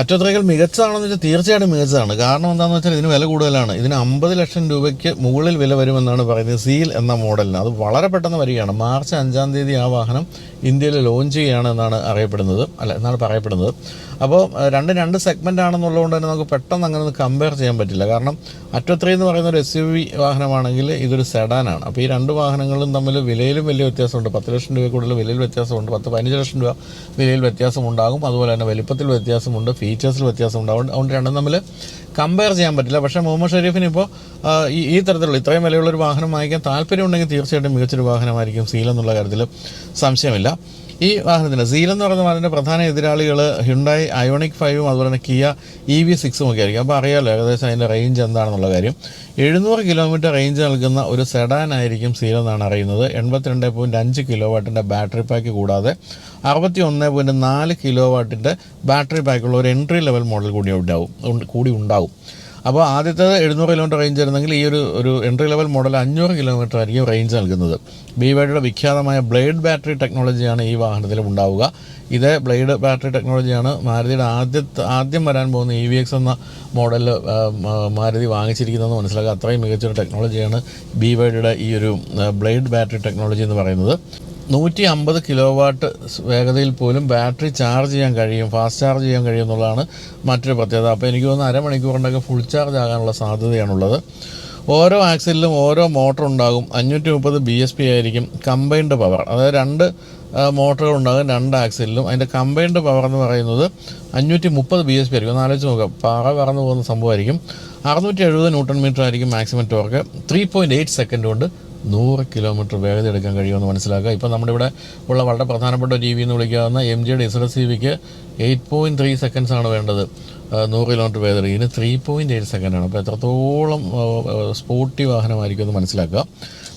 അറ്റോ ത്രീയേക്കാൾ മികച്ചതാണെന്ന് വെച്ചാൽ തീർച്ചയായിട്ടും മികച്ചതാണ്. കാരണം എന്താണെന്ന് വെച്ചാൽ ഇതിന് വില കൂടുതലാണ്. ഇതിന് അമ്പത് ലക്ഷം രൂപയ്ക്ക് മുകളിൽ വില വരുമെന്നാണ് പറയുന്നത് സീൽ എന്ന മോഡലിന്. അത് വളരെ പെട്ടെന്ന് വരികയാണ്. മാർച്ച് അഞ്ചാം തീയതി ആ വാഹനം ഇന്ത്യയിൽ ലോഞ്ച് ചെയ്യുകയാണ് എന്നാണ് അറിയപ്പെടുന്നത്. അല്ല എന്നാണ് പറയപ്പെടുന്നത്. അപ്പോൾ രണ്ടും രണ്ട് സെഗ്മെന്റ് ആണെന്നുള്ളതുകൊണ്ട് തന്നെ നമുക്ക് പെട്ടെന്ന് അങ്ങനെ ഒന്ന് കമ്പയർ ചെയ്യാൻ പറ്റില്ല. കാരണം അറ്റോ ത്രീ എന്ന് പറയുന്ന ഒരു എസ് യു വി വാഹനമാണെങ്കിൽ ഇതൊരു സെഡാനാണ് അപ്പോൾ ഈ രണ്ട് വാഹനങ്ങളും തമ്മിൽ വിലയിലും വലിയ വ്യത്യാസമുണ്ട്. പത്ത് ലക്ഷം രൂപ കൂടുതൽ വിലയിൽ വ്യത്യാസമുണ്ട്. പത്ത് പതിനഞ്ച് ലക്ഷം രൂപ വിലയിൽ വ്യത്യാസമുണ്ടാകും. അതുപോലെ തന്നെ വലിപ്പത്തിൽ വ്യത്യാസമുണ്ട്. ഫീച്ചേഴ്സിൽ വ്യത്യാസമുണ്ടാകും അതുകൊണ്ട് രണ്ടും തമ്മിൽ കമ്പയർ ചെയ്യാൻ പറ്റില്ല. പക്ഷേ മുഹമ്മദ് ഷെരീഫിന് ഇപ്പോൾ ഈ ഈ തരത്തിലുള്ള ഇത്രയും വിലയുള്ള ഒരു വാഹനം വാങ്ങിക്കാൻ താല്പര്യമുണ്ടെങ്കിൽ തീർച്ചയായിട്ടും മികച്ചൊരു വാഹനമായിരിക്കും സീൽ എന്നുള്ള കാര്യത്തിൽ സംശയമില്ല. ഈ വാഹനത്തിന് സീൽ എന്ന് പറയുന്ന അതിന്റെ പ്രധാന എതിരാളികൾ ഹ്യുണ്ടായി അയോണിക് ഫൈവും അതുപോലെ തന്നെ കിയ ഇ വി സിക്സും ഒക്കെ ആയിരിക്കും അപ്പോൾ അറിയാമല്ലോ ഏകദേശം അതിന്റെ റേഞ്ച് എന്താണെന്നുള്ള കാര്യം. എഴുന്നൂറ് കിലോമീറ്റർ റേഞ്ച് നൽകുന്ന ഒരു സെഡാൻ ആയിരിക്കും സീൽ എന്നാണ് അറിയുന്നത്. എൺപത്തിരണ്ട് പോയിന്റ് അഞ്ച് കിലോ വാട്ടിന്റെ ബാറ്ററി പാക്ക് കൂടാതെ അറുപത്തി ഒന്ന് പോയിന്റ് നാല് കിലോ വാട്ടിന്റെ ബാറ്ററി പാക്കുള്ള ഒരു എൻട്രി ലെവൽ മോഡൽ കൂടി ഉണ്ടാവും. കൂടി ഉണ്ടാവും. അപ്പോൾ ആദ്യത്തേത് എഴുന്നൂറ് കിലോമീറ്റർ റേഞ്ച് ആയിരുന്നെങ്കിൽ ഈ ഒരു ഒരു എൻട്രി ലെവൽ മോഡൽ അഞ്ഞൂറ് കിലോമീറ്റർ ആയിരിക്കും റേഞ്ച് നൽകുന്നത്. ബി വൈഡിയുടെ വിഖ്യാതമായ ബ്ലേഡ് ബാറ്ററി ടെക്നോളജിയാണ് ഈ വാഹനത്തിൽ ഉണ്ടാവുക. ഇതേ ബ്ലേഡ് ബാറ്ററി ടെക്നോളജിയാണ് മാരുതിയുടെ ആദ്യ ആദ്യം വരാൻ പോകുന്ന ഇ വി എക്സ് എന്ന മോഡലിൽ മാരുതി വാങ്ങിച്ചിരിക്കുന്നതെന്ന് മനസ്സിലാക്കുക. അത്രയും മികച്ചൊരു ടെക്നോളജിയാണ് ബി വൈഡിയുടെ ഈ ഒരു ബ്ലേഡ് ബാറ്ററി ടെക്നോളജി എന്ന് പറയുന്നത്. നൂറ്റി അമ്പത് കിലോ വാട്ട് വേഗതയിൽ പോലും ബാറ്ററി ചാർജ് ചെയ്യാൻ കഴിയും ഫാസ്റ്റ് ചാർജ് ചെയ്യാൻ കഴിയും എന്നുള്ളതാണ് മറ്റൊരു പ്രത്യേകത. അപ്പോൾ എനിക്ക് തോന്നുന്നു അരമണിക്കൂറിന്റെയൊക്കെ ഫുൾ ചാർജ് ആകാനുള്ള സാധ്യതയാണുള്ളത്. ഓരോ ആക്സിലും ഓരോ മോട്ടർ ഉണ്ടാകും. അഞ്ഞൂറ്റി മുപ്പത് ബി എസ് പി ആയിരിക്കും കമ്പൈൻഡ് പവർ അതായത് രണ്ട് മോട്ടറുകൾ ഉണ്ടാകും രണ്ട് ആക്സിലും അതിന്റെ കമ്പൈൻഡ് പവർ എന്ന് പറയുന്നത് അഞ്ഞൂറ്റി മുപ്പത് ബി എസ് പി ആയിരിക്കും. ഒന്ന് ആലോചിച്ച് നോക്കാം. പാറ പറന്ന് പോകുന്ന സംഭവമായിരിക്കും. അറുന്നൂറ്റി എഴുപത് ന്യൂട്ടൺ മീറ്റർ ആയിരിക്കും maximum torque three point eight second കൊണ്ട് നൂറ് കിലോമീറ്റർ വേഗത എടുക്കാൻ കഴിയുമെന്ന് മനസ്സിലാക്കുക. ഇപ്പോൾ നമ്മുടെ ഇവിടെ ഉള്ള വളരെ പ്രധാനപ്പെട്ട ഒരു വി എന്ന് വിളിക്കാവുന്ന എം ജിയുടെ എസ് സി വിക്ക് എയ്റ്റ് പോയിന്റ് ത്രീ സെക്കൻഡ്സ് ആണ് വേണ്ടത്. നൂറ് കിലോമീറ്റർ വേഗത ഇതിന് ത്രീ പോയിന്റ് എയ്റ്റ് സെക്കൻഡാണ് അപ്പോൾ എത്രത്തോളം സ്പോർട്ടി വാഹനമായിരിക്കും എന്ന് മനസ്സിലാക്കുക.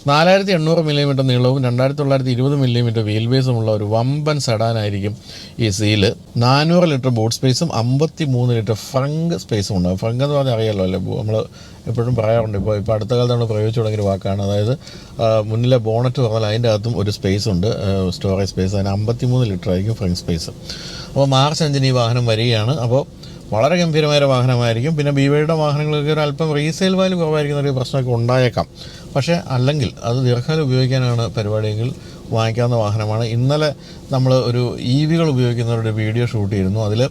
നാലായിരത്തി എണ്ണൂറ് മില്ലിമീറ്റർ നീളവും രണ്ടായിരത്തി തൊള്ളായിരത്തി ഇരുപത് മില്ലിമീറ്റർ വീൽ ബേസുമുള്ള ഒരു വമ്പൻ സെഡാനായിരിക്കും ഈ സീൽ നാനൂറ് ലിറ്റർ ബോട്ട് സ്പേസും അമ്പത്തി മൂന്ന് ലിറ്റർ ഫ്രങ്ക് സ്പേസും ഉണ്ടാകും ഫ്രങ്ക് എന്ന് പറഞ്ഞാൽ അറിയാമല്ലോ അല്ലേ? നമ്മൾ എപ്പോഴും പറയാറുണ്ട് ഇപ്പോൾ ഇപ്പോൾ അടുത്ത കാലത്ത് നമ്മൾ പ്രയോഗിച്ചു തുടങ്ങിയ വാക്കാണ്. അതായത് മുന്നിലെ ബോണറ്റ് പറഞ്ഞാൽ അതിന്റെ അകത്തും ഒരു സ്പേസ് ഉണ്ട് സ്റ്റോറേജ് സ്പേസ്. അതിന് അമ്പത്തി മൂന്ന് ലിറ്റർ ആയിരിക്കും ഫ്രങ്ക് സ്പേസ്. അപ്പോൾ മാർച്ച് അഞ്ചിന് ഈ വാഹനം വരികയാണ്. അപ്പോൾ വളരെ ഗംഭീരമായ വാഹനമായിരിക്കും. പിന്നെ ബി വൈയുടെ വാഹനങ്ങൾക്ക് ഒരു അല്പം റീസെയിൽ വാല്യൂ കുറവായിരിക്കുന്ന ഒരു പ്രശ്നമൊക്കെ ഉണ്ടായേക്കാം. പക്ഷേ അല്ലെങ്കിൽ അത് ദീർഘകാലം ഉപയോഗിക്കാനാണ് പരിപാടിയെങ്കിൽ വാങ്ങിക്കാവുന്ന വാഹനമാണ്. ഇന്നലെ നമ്മൾ ഒരു ഇ വികൾ ഉപയോഗിക്കുന്നവരുടെ വീഡിയോ ഷൂട്ട് ചെയ്യുന്നു അതിൽ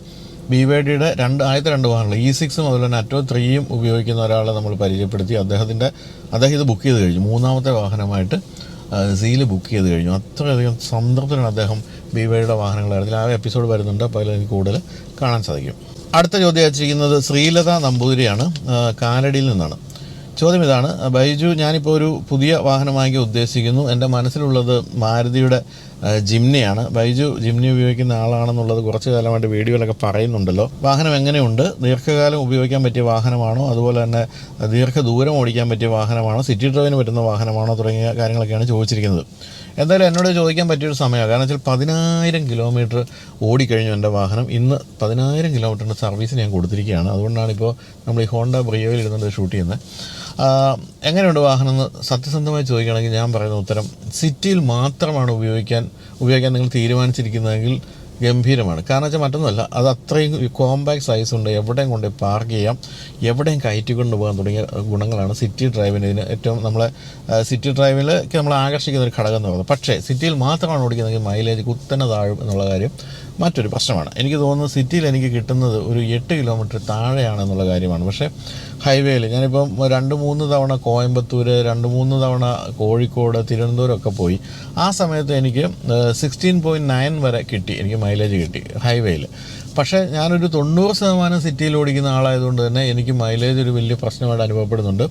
ബി വൈ ഡിയുടെ രണ്ട് ആദ്യത്തെ രണ്ട് വാഹനങ്ങൾ ഇ സിക്സും അതുപോലെ തന്നെ അറ്റോ ത്രീയും ഉപയോഗിക്കുന്ന ഒരാളെ നമ്മൾ പരിചയപ്പെടുത്തി. അദ്ദേഹത്തിന്റെ അദ്ദേഹം ഇത് ബുക്ക് ചെയ്ത് കഴിഞ്ഞു. മൂന്നാമത്തെ വാഹനമായിട്ട് സീൽ ബുക്ക് ചെയ്ത് കഴിഞ്ഞു. അത്രയധികം സംതൃപ്തനാണ് അദ്ദേഹം ബി വൈയുടെ വാഹനങ്ങളായിരുന്നു. ആ എപ്പിസോഡ് വരുന്നുണ്ട്. അപ്പോൾ അതിൽ കൂടുതൽ കാണാൻ സാധിക്കും. അടുത്ത ചോദ്യം അയച്ചിരിക്കുന്നത് ശ്രീലത നമ്പൂതിരിയാണ്. കാനഡയിൽ നിന്നാണ്. ചോദ്യം ഇതാണ്. ബൈജു ഞാനിപ്പോൾ ഒരു പുതിയ വാഹനം വാങ്ങിക്കാൻ ഉദ്ദേശിക്കുന്നു. എന്റെ മനസ്സിലുള്ളത് മാരുതിയുടെ ജിംനിയാണ്. ബൈജു ജിംനി ഉപയോഗിക്കുന്ന ആളാണെന്നുള്ളത് കുറച്ച് കാലമായിട്ട് വീഡിയോയിലൊക്കെ പറയുന്നുണ്ടല്ലോ. വാഹനം എങ്ങനെയുണ്ട്? ദീർഘകാലം ഉപയോഗിക്കാൻ പറ്റിയ വാഹനമാണോ? അതുപോലെ തന്നെ ദീർഘദൂരം ഓടിക്കാൻ പറ്റിയ വാഹനമാണോ? സിറ്റി ഡ്രൈവിന് പറ്റുന്ന വാഹനമാണോ? തുടങ്ങിയ കാര്യങ്ങളൊക്കെയാണ് ചോദിച്ചിരിക്കുന്നത്. എന്തായാലും എന്നോട് ചോദിക്കാൻ പറ്റിയൊരു സമയമാണ്. കാരണം വെച്ചാൽ പതിനായിരം കിലോമീറ്റർ ഓടിക്കഴിഞ്ഞു എന്റെ വാഹനം. ഇന്ന് പതിനായിരം കിലോമീറ്ററിന്റെ സർവീസ് ഞാൻ കൊടുത്തിരിക്കുകയാണ്. അതുകൊണ്ടാണ് ഇപ്പോൾ നമ്മൾ ഈ ഹോണ്ട ബ്രിയോയിൽ ഇരുന്നുകൊണ്ട് ഷൂട്ട് ചെയ്യുന്നത്. എങ്ങനെയുണ്ട് വാഹനം എന്ന് സത്യസന്ധമായി ചോദിക്കുകയാണെങ്കിൽ ഞാൻ പറയുന്ന ഉത്തരം സിറ്റിയിൽ മാത്രമാണ് ഉപയോഗിക്കാൻ ഉപയോഗിക്കാൻ നിങ്ങൾ തീരുമാനിച്ചിരിക്കുന്നതെങ്കിൽ ഗംഭീരമാണ്. കാരണം വെച്ചാൽ മറ്റൊന്നുമല്ല അത് അത്രയും കോമ്പാക്ട് സൈസ് ഉണ്ട് എവിടെയും കൊണ്ട് പാർക്ക് ചെയ്യാം എവിടെയും കയറ്റി കൊണ്ടുപോകാൻ തുടങ്ങിയ ഗുണങ്ങളാണ് സിറ്റി ഡ്രൈവിന് ഇതിന് ഏറ്റവും നമ്മളെ സിറ്റി ഡ്രൈവിലേക്ക് നമ്മൾ ആകർഷിക്കുന്ന ഒരു ഘടകം എന്ന് പറയുന്നത്. പക്ഷേ സിറ്റിയിൽ മാത്രമാണ് ഓടിക്കുന്നതെങ്കിൽ മൈലേജ് കുത്തനെ താഴും എന്നുള്ള കാര്യം മറ്റൊരു പ്രശ്നമാണ്. എനിക്ക് തോന്നുന്നത് സിറ്റിയിൽ എനിക്ക് കിട്ടുന്നത് ഒരു എട്ട് കിലോമീറ്റർ താഴെയാണെന്നുള്ള കാര്യമാണ്. പക്ഷേ ഹൈവേയിൽ. ഞാനിപ്പം രണ്ട് മൂന്ന് തവണ കോയമ്പത്തൂർ രണ്ട് മൂന്ന് തവണ കോഴിക്കോട് തിരുവനന്തപുരം ഒക്കെ പോയി. ആ സമയത്ത് എനിക്ക് സിക്സ്റ്റീൻ പോയിന്റ് നയൻ വരെ കിട്ടി. എനിക്ക് മൈലേജ് കിട്ടി ഹൈവേയിൽ. പക്ഷേ ഞാനൊരു തൊണ്ണൂറ് ശതമാനം സിറ്റിയിൽ ഓടിക്കുന്ന ആളായതുകൊണ്ട് തന്നെ എനിക്ക് മൈലേജ് ഒരു വലിയ പ്രശ്നമായിട്ട് അനുഭവപ്പെടുന്നുണ്ട്.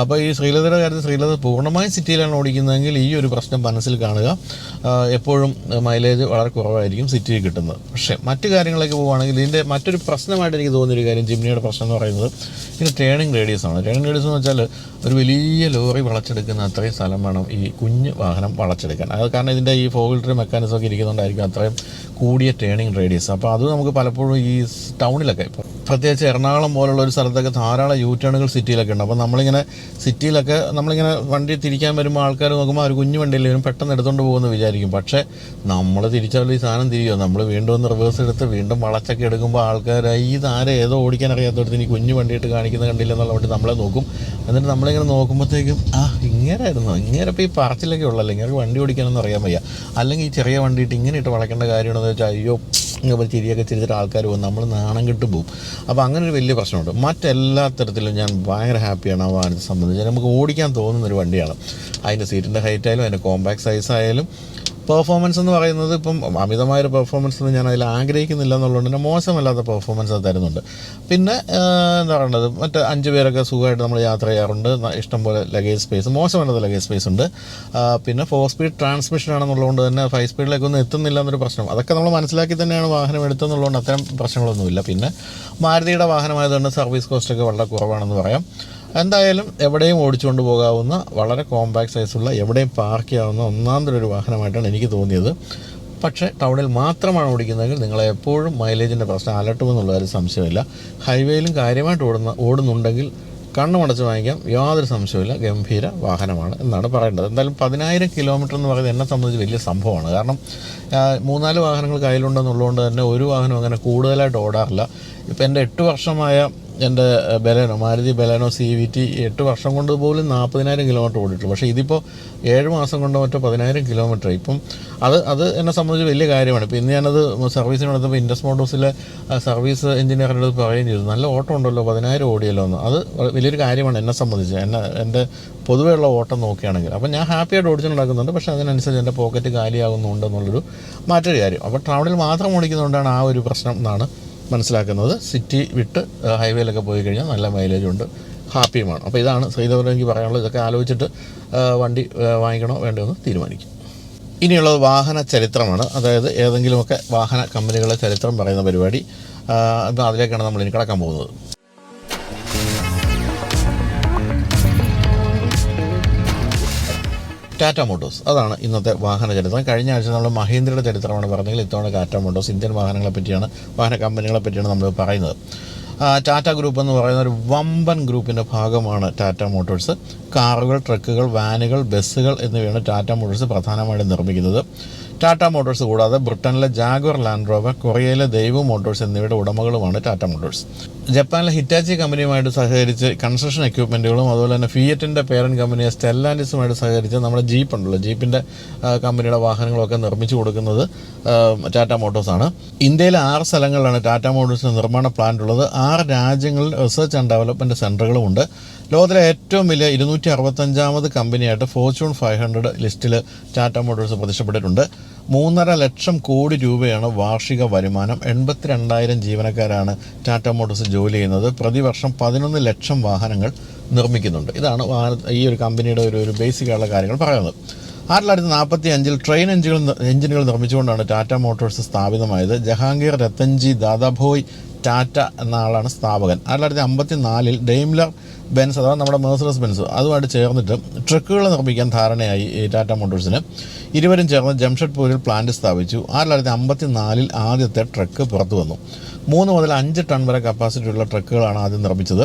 അപ്പോൾ ഈ ശ്രീലതയുടെ കാര്യത്തിൽ ശ്രീലത പൂർണമായും സിറ്റിയിലാണ് ഓടിക്കുന്നതെങ്കിൽ ഈ ഒരു പ്രശ്നം മനസ്സിൽ കാണുക. എപ്പോഴും മൈലേജ് വളരെ കുറവായിരിക്കും സിറ്റിയിൽ കിട്ടുന്നത്. പക്ഷേ മറ്റു കാര്യങ്ങളിലേക്ക് പോവുകയാണെങ്കിൽ ഇതിന്റെ മറ്റൊരു പ്രശ്നമായിട്ട് എനിക്ക് തോന്നിയൊരു കാര്യം ജിംനിയുടെ പ്രശ്നം എന്ന് പറയുന്നത് ഇതിന്റെ ടേണിംഗ് റേഡിയസ് ആണ്. ടേണിംഗ് റേഡിയസ് എന്ന് വെച്ചാൽ ഒരു വലിയ ലോറി വളച്ചെടുക്കുന്ന അത്രയും സ്ഥലം വേണം ഈ കുഞ്ഞ് വാഹനം വളച്ചെടുക്കാൻ. അത് കാരണം ഇതിന്റെ ഈ ഫോർ വീലർ മെക്കാനിസം ഒക്കെ ഇരിക്കുന്നുണ്ടായിരിക്കും അത്രയും കൂടിയ ടേണിംഗ് റേഡിയസ് അപ്പോൾ അത് നമുക്ക് പലപ്പോഴും ഈ ടൗണിലൊക്കെ ഇപ്പോൾ പ്രത്യേകിച്ച് എറണാകുളം പോലുള്ള ഒരു സ്ഥലത്തൊക്കെ ധാരാളം യൂ ടേണുകൾ സിറ്റിയിലൊക്കെ ഉണ്ട്. അപ്പോൾ നമ്മളിങ്ങനെ സിറ്റിയിലൊക്കെ നമ്മളിങ്ങനെ വണ്ടി തിരിക്കാൻ വരുമ്പോൾ ആൾക്കാർ നോക്കുമ്പോൾ ഒരു കുഞ്ഞു വണ്ടിയിൽ വരും പെട്ടെന്ന് എടുത്തുകൊണ്ട് പോകുമെന്ന് വിചാരിക്കും. പക്ഷേ നമ്മൾ തിരിച്ചാലും ഈ സാധനം തിരിയോ? നമ്മൾ വീണ്ടും ഒന്ന് റിവേഴ്സ് എടുത്ത് വീണ്ടും വളച്ചൊക്കെ എടുക്കുമ്പോൾ ആൾക്കാർ ഈ താരം ഏതോ ഓടിക്കാൻ അറിയാത്തടത്ത് ഇനി കുഞ്ഞു വണ്ടിയിട്ട് കാണിക്കുന്ന കണ്ടില്ല എന്നുള്ള വണ്ടി നമ്മളെ നോക്കും. എന്നിട്ട് നമ്മളിങ്ങനെ നോക്കുമ്പോഴത്തേക്കും ആ ഇങ്ങനെ ആയിരുന്നു ഇങ്ങനെ ഇപ്പോൾ ഈ പറച്ചിലൊക്കെ ഉള്ളല്ലോ ഇങ്ങനെ വണ്ടി ഓടിക്കാനൊന്നും അറിയാൻ വയ്യ. അല്ലെങ്കിൽ ഈ ചെറിയ വണ്ടിയിട്ട് ഇങ്ങനെ ഇട്ട് വളയ്ക്കേണ്ട കാര്യമാണെന്ന് വെച്ചാൽ അയ്യോ ഇങ്ങനെ ചിരിയൊക്കെ ചിരിച്ചിട്ട് ആൾക്കാർ പോകും. നമ്മൾ നാണം കെട്ട് പോകും. അപ്പോൾ അങ്ങനെ ഒരു വലിയ പ്രശ്നമുണ്ട്. മറ്റെല്ലാ തരത്തിലും ഞാൻ ഭയങ്കര ഹാപ്പിയാണ് ആ വാഹനത്തെ സംബന്ധിച്ച്. നമുക്ക് ഓടിക്കാൻ തോന്നുന്ന ഒരു വണ്ടിയാണ് അതിന്റെ സീറ്റിന്റെ ഹൈറ്റ് ആയാലും അതിന്റെ കോമ്പാക്ട് സൈസ് ആയാലും പെർഫോമൻസ് എന്ന് പറയുന്നത് ഇപ്പം അമിതമായൊരു പെർഫോമൻസ് ഒന്നും ഞാൻ അതിൽ ആഗ്രഹിക്കുന്നില്ല എന്നുള്ളതുകൊണ്ട് തന്നെ മോശമല്ലാത്ത പെർഫോമൻസ് അത് തരുന്നുണ്ട്. പിന്നെ എന്താ പറയുന്നത് മറ്റ് അഞ്ച് പേരൊക്കെ സുഖമായിട്ട് നമ്മൾ യാത്ര ചെയ്യാറുണ്ട്. ഇഷ്ടംപോലെ ലഗേജ് സ്പേസ് മോശമല്ലാത്ത ലഗേജ് സ്പേസ് ഉണ്ട്. പിന്നെ ഫോർ സ്പീഡ് ട്രാൻസ്മിഷൻ ആണെന്നുള്ളതുകൊണ്ട് തന്നെ ഫൈവ് സ്പീഡിലേക്കൊന്നും എത്തുന്നില്ല എന്നൊരു പ്രശ്നം. അതൊക്കെ നമ്മൾ മനസ്സിലാക്കി തന്നെയാണ് വാഹനം എടുത്തതെന്നുള്ളതുകൊണ്ട് അത്തരം പ്രശ്നങ്ങളൊന്നുമില്ല. പിന്നെ മാരുതിയുടെ വാഹനമായതുകൊണ്ട് സർവീസ് കോസ്റ്റൊക്കെ വളരെ കുറവാണെന്ന് പറയാം. എന്തായാലും എവിടെയും ഓടിച്ചുകൊണ്ട് പോകാവുന്ന വളരെ കോമ്പാക്ട് സൈസുള്ള എവിടെയും പാർക്ക് ചെയ്യാവുന്ന ഒന്നാം ഒരു വാഹനമായിട്ടാണ് എനിക്ക് തോന്നിയത്. പക്ഷേ ടൗണിൽ മാത്രമാണ് ഓടിക്കുന്നതെങ്കിൽ നിങ്ങളെ എപ്പോഴും മൈലേജിന്റെ പ്രശ്നം അലട്ടുമെന്നുള്ള ഒരു സംശയമില്ല ഹൈവേയിലും കാര്യമായിട്ട് ഓടുന്ന ഓടുന്നുണ്ടെങ്കിൽ കണ്ണുമടച്ച് വാങ്ങിക്കാം യാതൊരു സംശയമില്ല ഗംഭീര വാഹനമാണ് എന്നാണ് പറയേണ്ടത്. എന്തായാലും പതിനായിരം കിലോമീറ്റർ എന്ന് പറയുന്നത് എന്നെ സംബന്ധിച്ച് വലിയ സംഭവമാണ്. കാരണം മൂന്നാൽ വാഹനങ്ങൾ കയ്യിലുണ്ടെന്നുള്ളതുകൊണ്ട് തന്നെ ഒരു വാഹനം അങ്ങനെ കൂടുതലായിട്ട് ഓടാറില്ല. ഇപ്പം എന്റെ എട്ട് വർഷമായ എന്റെ Baleno Maruti Baleno C V T എട്ട് വർഷം കൊണ്ട് പോലും നാൽപ്പതിനായിരം കിലോമീറ്റർ ഓടിയിട്ടുള്ളൂ. പക്ഷേ ഇതിപ്പോൾ ഏഴ് മാസം കൊണ്ട് മറ്റോ പതിനായിരം കിലോമീറ്റർ ഇപ്പം അത് അത് എന്നെ സംബന്ധിച്ച് വലിയ കാര്യമാണ്. ഇപ്പം ഇന്ന് ഞാനത് സർവീസിന് എടുത്തപ്പോൾ ഇൻഡസ് മോട്ടോഴ്സിലെ സർവീസ് എഞ്ചിനീയറിന്റെ അടുത്ത് പറയുകയും ചെയ്തു. നല്ല ഓട്ടം ഉണ്ടല്ലോ പതിനായിരം ഓടിയല്ലോ എന്ന്. അത് വലിയൊരു കാര്യമാണ് എന്നെ സംബന്ധിച്ച്. എന്നെ എന്റെ പൊതുവെയുള്ള ഓട്ടം നോക്കുകയാണെങ്കിൽ. അപ്പം ഞാൻ ഹാപ്പിയായിട്ട് ഓടിച്ചു നടക്കുന്നുണ്ട്. പക്ഷേ അതിനനുസരിച്ച് എന്റെ പോക്കറ്റ് കാലിയാകുന്നുണ്ടെന്നുള്ളൊരു മറ്റൊരു കാര്യം. അപ്പോൾ ട്രാവലിൽ മാത്രം ഓടിക്കുന്നതുകൊണ്ടാണ് ആ ഒരു പ്രശ്നം എന്നാണ് മനസ്സിലാക്കുന്നത്. സിറ്റി വിട്ട് ഹൈവേയിലൊക്കെ പോയി കഴിഞ്ഞാൽ നല്ല മൈലേജ് ഉണ്ട്. ഹാപ്പിയുമാണ് അപ്പോൾ ഇതാണ് ശ്രീധരൻ എനിക്ക് പറയാനുള്ളത്. ഇതൊക്കെ ആലോചിച്ചിട്ട് വണ്ടി വാങ്ങിക്കണോ വേണ്ടോ എന്ന് തീരുമാനിക്കും. ഇനിയുള്ളത് വാഹന ചരിത്രമാണ്. അതായത് ഏതെങ്കിലുമൊക്കെ വാഹന കമ്പനികളുടെ ചരിത്രം പറയുന്ന പരിപാടി അതിലേക്കാണ് നമ്മൾ ഇനി കിടക്കാൻ പോകുന്നത്. ടാറ്റ മോട്ടോഴ്സ് അതാണ് ഇന്നത്തെ വാഹന ചരിത്രം. കഴിഞ്ഞ ആഴ്ച നമ്മൾ മഹീന്ദ്രയുടെ ചരിത്രമാണ് പറഞ്ഞെങ്കിൽ ഇത്തവണ ടാറ്റ മോട്ടോഴ്സ് ഇന്ത്യൻ വാഹനങ്ങളെ പറ്റിയാണ് വാഹന കമ്പനികളെ പറ്റിയാണ് നമ്മൾ പറയുന്നത്. ടാറ്റ ഗ്രൂപ്പ് എന്ന് പറയുന്ന ഒരു വമ്പൻ ഗ്രൂപ്പിന്റെ ഭാഗമാണ് ടാറ്റ മോട്ടോഴ്സ് കാറുകൾ ട്രക്കുകൾ വാനുകൾ ബസ്സുകൾ എന്നിവയാണ് ടാറ്റ മോട്ടോഴ്സ് പ്രധാനമായിട്ടും നിർമ്മിക്കുന്നത്. ടാറ്റ മോട്ടോഴ്സ് കൂടാതെ ബ്രിട്ടനിലെ Jaguar land rover കൊറിയയിലെ Daewoo Motors എന്നിവയുടെ ഉടമകളുമാണ് ടാറ്റ മോട്ടോഴ്സ്. ജപ്പാനിലെ ഹിറ്റാച്ചി കമ്പനിയുമായിട്ട് സഹകരിച്ച് കൺസ്ട്രക്ഷൻ എക്യുപ്മെന്റുകളും അതുപോലെ തന്നെ ഫിയറ്റിന്റെ പേരന്റ് കമ്പനിയായ സ്റ്റെല്ലാൻഡിസുമായിട്ട് സഹകരിച്ച് നമ്മുടെ ജീപ്പ് ഉണ്ടല്ലോ ജീപ്പിന്റെ കമ്പനിയുടെ വാഹനങ്ങളൊക്കെ നിർമ്മിച്ചു കൊടുക്കുന്നത് ടാറ്റ മോട്ടോഴ്സാണ് ഇന്ത്യയിലെ ആറ് സ്ഥലങ്ങളിലാണ് ടാറ്റ മോട്ടോഴ്സിന്റെ നിർമ്മാണ പ്ലാന്റ് ഉള്ളത്. ആറ് രാജ്യങ്ങളിൽ റിസർച്ച് ആൻഡ് ഡെവലപ്മെന്റ് സെന്ററുകളുമുണ്ട് ലോകത്തിലെ ഏറ്റവും വലിയ ഇരുന്നൂറ്റി അറുപത്തഞ്ചാമത് കമ്പനിയായിട്ട് ഫോർച്യൂൺ ഫൈവ് ഹൺഡ്രഡ് ലിസ്റ്റിൽ ടാറ്റ മോട്ടോഴ്സ് പ്രതിഷ്ഠപ്പെട്ടിട്ടുണ്ട് മൂന്നര ലക്ഷം കോടി രൂപയാണ് വാർഷിക വരുമാനം. എൺപത്തിരണ്ടായിരം ജീവനക്കാരാണ് ടാറ്റ മോട്ടോഴ്സ് ജോലി ചെയ്യുന്നത്. പ്രതിവർഷം പതിനൊന്ന് ലക്ഷം വാഹനങ്ങൾ നിർമ്മിക്കുന്നുണ്ട്. ഇതാണ് ഈ ഒരു കമ്പനിയുടെ ഒരു ഒരു ബേസിക് ആയിട്ടുള്ള കാര്യങ്ങൾ പറയുന്നത്. ആയിരത്തി തൊള്ളായിരത്തി നാൽപ്പത്തി അഞ്ചിൽ ട്രെയിൻ എഞ്ചിനുകൾ എഞ്ചിനുകൾ നിർമ്മിച്ചുകൊണ്ടാണ് ടാറ്റ മോട്ടോഴ്സ് സ്ഥാപിതമായത്. ജഹാംഗീർ രത്തൻജി ദാദാഭോയ് ടാറ്റ എന്ന ആളാണ് സ്ഥാപകൻ. ആയിരത്തി തൊള്ളായിരത്തി അമ്പത്തി നാലിൽ ഡെയിംലർ ബെൻസ് അഥവാ നമ്മുടെ മേഴ്സറസ് ബെൻസ് അതുമായിട്ട് ചേർന്നിട്ട് ട്രക്കുകൾ നിർമ്മിക്കാൻ ധാരണയായി ടാറ്റ മോട്ടോഴ്സിന്. ഇരുവരും ചേർന്ന് ജംഷഡ്പൂരിൽ പ്ലാന്റ് സ്ഥാപിച്ചു. ആയിരത്തി തൊള്ളായിരത്തി അമ്പത്തി നാലിൽ ആദ്യത്തെ ട്രക്ക് പുറത്തു വന്നു. മൂന്ന് മുതൽ അഞ്ച് ടൺ വരെ കപ്പാസിറ്റിയുള്ള ട്രക്കുകളാണ് ആദ്യം നിർമ്മിച്ചത്.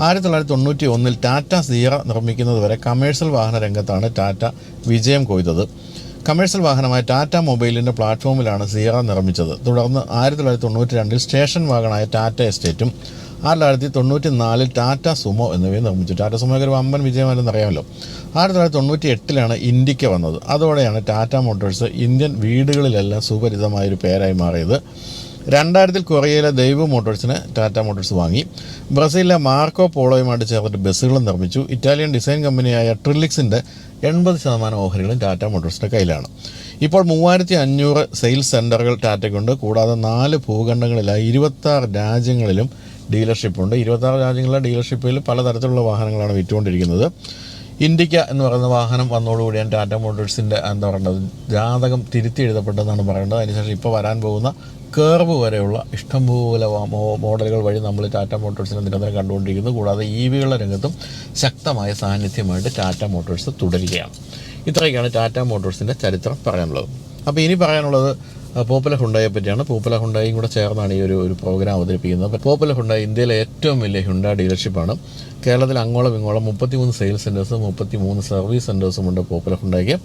ആയിരത്തി തൊള്ളായിരത്തി തൊണ്ണൂറ്റി ഒന്നിൽ ടാറ്റ സീറ നിർമ്മിക്കുന്നത് വരെ കമേഴ്ഷ്യൽ വാഹന രംഗത്താണ് ടാറ്റ വിജയം കൊയ്തത്. കമേഴ്ഷ്യൽ വാഹനമായ ടാറ്റ മൊബൈലിന്റെ പ്ലാറ്റ്ഫോമിലാണ് സിയറ നിർമ്മിച്ചത്. തുടർന്ന് ആയിരത്തി തൊള്ളായിരത്തി തൊണ്ണൂറ്റി രണ്ടിൽ സ്റ്റേഷൻ വാഹനമായ ടാറ്റ എസ്റ്റേറ്റും ആയിരത്തി തൊള്ളായിരത്തി തൊണ്ണൂറ്റി നാലിൽ ടാറ്റ സുമോ എന്നിവയും നിർമ്മിച്ചു. ടാറ്റ സുമോയ്ക്ക് ഒരു വമ്പൻ വിജയമാണെന്ന് അറിയാമല്ലോ. ആയിരത്തി തൊള്ളായിരത്തി തൊണ്ണൂറ്റി എട്ടിലാണ് ഇൻഡിക്ക വന്നത്. അതോടെയാണ് ടാറ്റ മോട്ടോഴ്സ് ഇന്ത്യൻ വീടുകളിലെല്ലാം സുപരിതമായൊരു പേരായി മാറിയത്. രണ്ടായിരത്തിൽ കൊറിയയിലെ ദൈവ മോട്ടോഴ്സിന് ടാറ്റ മോട്ടോഴ്സ് വാങ്ങി. ബ്രസീലിലെ മാർക്കോ പോളോയുമായിട്ട് ചേർന്നിട്ട് ബസ്സുകളും നിർമ്മിച്ചു. ഇറ്റാലിയൻ ഡിസൈൻ കമ്പനിയായ ട്രില്ലിക്സിന്റെ എൺപത് ശതമാനം ഓഹരികളും ടാറ്റ മോട്ടോഴ്സിന്റെ കയ്യിലാണ്. ഇപ്പോൾ മൂവായിരത്തി അഞ്ഞൂറ് സെയിൽസ് സെന്ററുകൾ ടാറ്റയ്ക്കുണ്ട്. കൂടാതെ നാല് ഭൂഖണ്ഡങ്ങളിലായി ഇരുപത്താറ് രാജ്യങ്ങളിലും ഡീലർഷിപ്പുണ്ട്. ഇരുപത്താറ് രാജ്യങ്ങളിലെ ഡീലർഷിപ്പിൽ പലതരത്തിലുള്ള വാഹനങ്ങളാണ് വിറ്റുകൊണ്ടിരിക്കുന്നത്. ഇൻഡിക്ക എന്ന് പറയുന്ന വാഹനം വന്നതോടുകൂടിയാണ് ടാറ്റ മോട്ടോഴ്സിന്റെ എന്താ പറയേണ്ടത് ജാതകം തിരുത്തി എഴുതപ്പെട്ടതെന്നാണ് പറയേണ്ടത് അതിനുശേഷം ഇപ്പോൾ വരാൻ പോകുന്ന കേർവ് വരെയുള്ള ഇഷ്ടംപോലെ മോഡലുകൾ വഴി നമ്മൾ ടാറ്റ മോട്ടോഴ്സിനെ നിരന്തരം കണ്ടുകൊണ്ടിരിക്കുന്നു. കൂടാതെ ഇ വികളുടെ രംഗത്തും ശക്തമായ സാന്നിധ്യമായിട്ട് ടാറ്റ മോട്ടോഴ്സ് തുടരുകയാണ്. ഇത്രയൊക്കെയാണ് ടാറ്റ മോട്ടോഴ്സിന്റെ ചരിത്രം പറയാനുള്ളത്. അപ്പോൾ ഇനി പറയാനുള്ളത് പോപ്പുലർ ഹുണ്ടായെ പറ്റിയാണ്. പോപ്പുലർ ഹുണ്ടായും കൂടെ ചേർന്നാണ് ഈ ഒരു ഒരു പ്രോഗ്രാം അവതരിപ്പിക്കുന്നത്. പോപ്പുലർ ഹുണ്ടായി ഇന്ത്യയിലെ ഏറ്റവും വലിയ ഹുണ്ട ഡീലർഷിപ്പാണ് കേരളത്തിൽ അങ്ങോളം ഇങ്ങോളം മുപ്പത്തിമൂന്ന് സെയിൽസ് സെന്റേഴ്സും മുപ്പത്തിമൂന്ന് സർവീസ് സെന്റേഴ്സും ഉണ്ട് പോപ്പുലർ ഹുണ്ടായിക്ക്.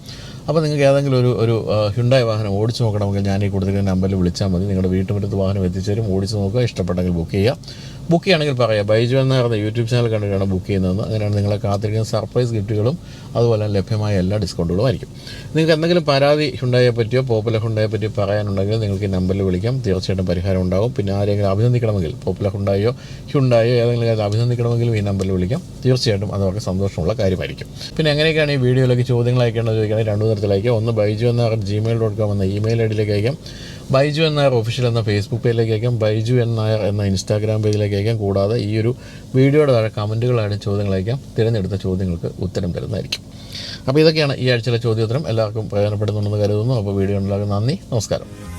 അപ്പോൾ നിങ്ങൾക്ക് ഏതെങ്കിലും ഒരു ഒരു ഹുണ്ടായി വാഹനം ഓടിച്ചു നോക്കണമെങ്കിൽ ഞാൻ ഈ കൊടുത്തിരിക്കുന്ന നമ്പറിൽ വിളിച്ചാൽ മതി. നിങ്ങളുടെ വീട്ടുമുറ്റത്ത് വാഹനം എത്തിച്ചേരും. ഓടിച്ചു നോക്കുക. ഇഷ്ടപ്പെട്ടെങ്കിൽ ബുക്ക് ചെയ്യുക. ബുക്ക് ചെയ്യണമെങ്കിൽ പറയാം. ബൈജു എന്ന് പറഞ്ഞ യൂട്യൂബ് ചാനൽ കണ്ടിട്ടാണ് ബുക്ക് ചെയ്യുന്നതെന്ന് അങ്ങനെയാണ് നിങ്ങളെ കാത്തിരിക്കുന്ന സർപ്രൈസ് ഗിഫ്റ്റുകളും അതുപോലെ ലഭ്യമായ എല്ലാ ഡിസ്കൗണ്ടുകളും ആയിരിക്കും. നിങ്ങൾക്ക് എന്തെങ്കിലും പരാതി ഹുണ്ടായെ പറ്റിയോ പോപ്പുലർ ഹുണ്ടായെ പറ്റിയോ പറയാനുണ്ടെങ്കിൽ നിങ്ങൾക്ക് ഈ നമ്പറിൽ വിളിക്കാം. തീർച്ചയായിട്ടും പരിഹാരം ഉണ്ടാകും. പിന്നെ ആരെങ്കിലും അഭിനന്ദിക്കണമെങ്കിൽ പോപ്പുലർ ഹുണ്ടായോ ഹുണ്ടായോ ഏതെങ്കിലും അഭിനന്ദിക്കണമെങ്കിലും ഈ നമ്പറിൽ വിളിക്കാം. തീർച്ചയായിട്ടും അത് അവർക്ക് സന്തോഷമുള്ള കാര്യമായിരിക്കും. പിന്നെ എങ്ങനെയൊക്കെയാണ് ഈ വീഡിയോയിലേക്ക് ചോദ്യങ്ങൾ അയക്കേണ്ടത് ചോദിക്കുകയാണെങ്കിൽ രണ്ടു തരത്തിലേക്ക് ഒന്ന് ബൈജു എന്ന ജിമെയിൽ ഡോട്ട് കോം എന്ന ഇമെയിൽ ഐ ഡിയിലേക്ക് അയക്കാം. ബൈജു എൻ നായർ ഒഫീഷ്യൽ എന്ന ഫേസ്ബുക്ക് പേജിലേക്ക് അയക്കാം ബൈജു എൻ നായർ എന്ന ഇൻസ്റ്റാഗ്രാം പേജിലേക്ക് അയക്കാം കൂടാതെ ഈ ഒരു വീഡിയോയുടെ താഴെ കമന്റുകളായിട്ട് ചോദ്യങ്ങൾ അയക്കാം തിരഞ്ഞെടുത്ത ചോദ്യങ്ങൾക്ക് ഉത്തരം തരുന്നതായിരിക്കും. അപ്പോൾ ഇതൊക്കെയാണ് ഈ ആഴ്ചയിലെ ചോദ്യോത്തരം. എല്ലാവർക്കും പ്രയോജനപ്പെടുന്നുണ്ടെന്ന് കരുതുന്നു. അപ്പോൾ വീഡിയോ ഉണ്ടാകും നന്ദി. നമസ്കാരം.